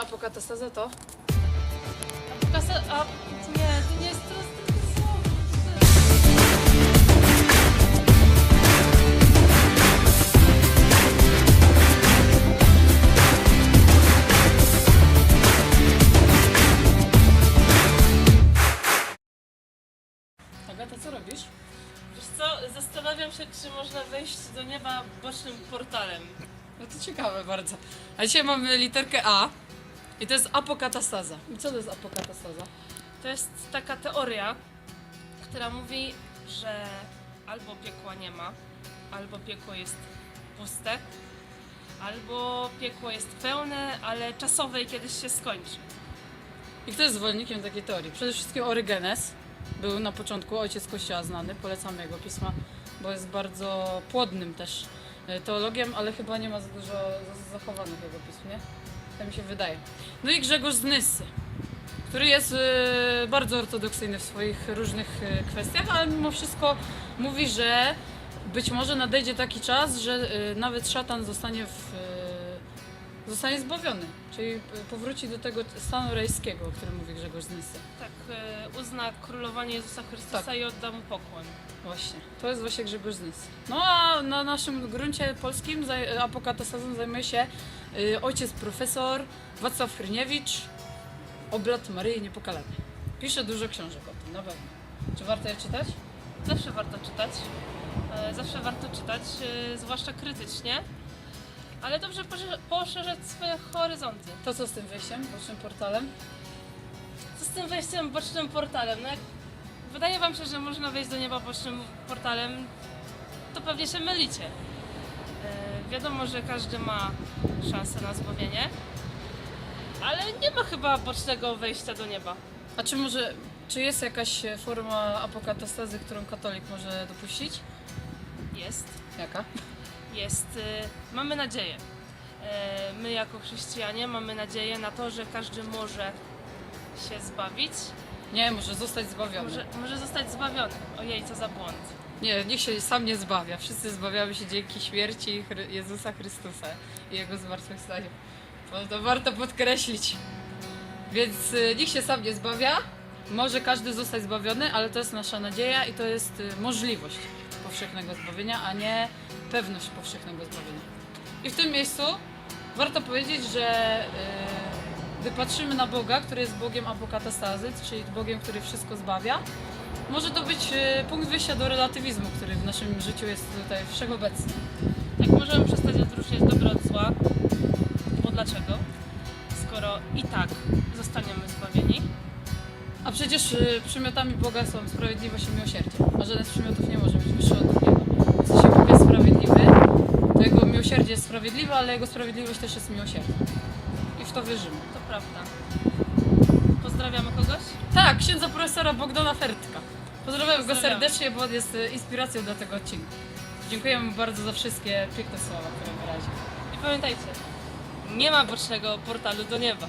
Apokatastaza to? Kasa, a nie, to nie jest teraz tylko słowo. Agata, co robisz? Wiesz co, zastanawiam się, czy można wejść do nieba bocznym portalem. No to ciekawe bardzo. A dzisiaj mamy literkę A i to jest apokatastaza. I co to jest apokatastaza? To jest taka teoria, która mówi, że albo piekła nie ma, albo piekło jest puste, albo piekło jest pełne, ale czasowe i kiedyś się skończy. I kto jest zwolennikiem takiej teorii? Przede wszystkim Orygenes. Był na początku ojciec kościoła znany, polecamy jego pisma, bo jest bardzo płodnym też e, teologiem, ale chyba nie ma za dużo za- zachowanych jego pism, nie? Tak mi się wydaje. No i Grzegorz z Nyssy, który jest e, bardzo ortodoksyjny w swoich różnych e, kwestiach, ale mimo wszystko mówi, że być może nadejdzie taki czas, że e, nawet szatan zostanie w, zostanie zbawiony, czyli e, powróci do tego stanu rejskiego, o którym mówi Grzegorz z Nyssy. Tak, e, uzna królowanie Jezusa Chrystusa Tak. i odda mu pokłon. Właśnie, to jest właśnie Grzegorz z Nyssy. No a na naszym gruncie polskim apokatastazą zajmuje się y, ojciec profesor Wacław Hryniewicz, oblat Maryi Niepokalanej. Pisze dużo książek o tym, na pewno. Czy warto je czytać? Zawsze warto czytać. E, Zawsze warto czytać, e, zwłaszcza krytycznie. Ale dobrze posze- poszerzać swoje horyzonty. To co z tym wejściem, bocznym portalem? Co z tym wejściem bocznym portalem? No jak wydaje wam się, że można wejść do nieba bocznym portalem, to pewnie się mylicie. E, wiadomo, że każdy ma szansę na zbawienie, ale nie ma chyba bocznego wejścia do nieba. A czy może, czy jest jakaś e, forma apokatastazy, którą katolik może dopuścić? Jest. Jaka? Jest, y, mamy nadzieję. E, My jako chrześcijanie mamy nadzieję na to, że każdy może się zbawić, Nie, może zostać zbawiony. może, może zostać zbawiony. Ojej, co za błąd. Nie, niech się sam nie zbawia. Wszyscy zbawiamy się dzięki śmierci Jezusa Chrystusa i Jego zmartwychwstaniu. To, to warto podkreślić. Więc y, nikt się sam nie zbawia. Może każdy zostać zbawiony, ale to jest nasza nadzieja i to jest y, możliwość powszechnego zbawienia, a nie pewność powszechnego zbawienia. I w tym miejscu warto powiedzieć, że y, gdy patrzymy na Boga, który jest Bogiem apokatastazy, czyli Bogiem, który wszystko zbawia, może to być e, punkt wyjścia do relatywizmu, który w naszym życiu jest tutaj wszechobecny. Tak możemy przestać odróżniać dobro od zła. Bo dlaczego? Skoro i tak zostaniemy zbawieni, A przecież e, przymiotami Boga są sprawiedliwość i miłosierdzie, a żaden z przymiotów nie może być wyższy od drugiego. Więc jeśli Bóg jest sprawiedliwy, to Jego miłosierdzie jest sprawiedliwe, ale Jego sprawiedliwość też jest miłosierdzie. I w to wierzymy. to prawda. Pozdrawiamy kogoś? Tak, księdza profesora Bogdana Fertka. Pozdrawiam go Pozdrawiamy. serdecznie, bo on jest e, inspiracją do tego odcinka. Dziękujemy bardzo za wszystkie piękne słowa, które wyraził. I pamiętajcie, nie ma bocznego portalu do nieba.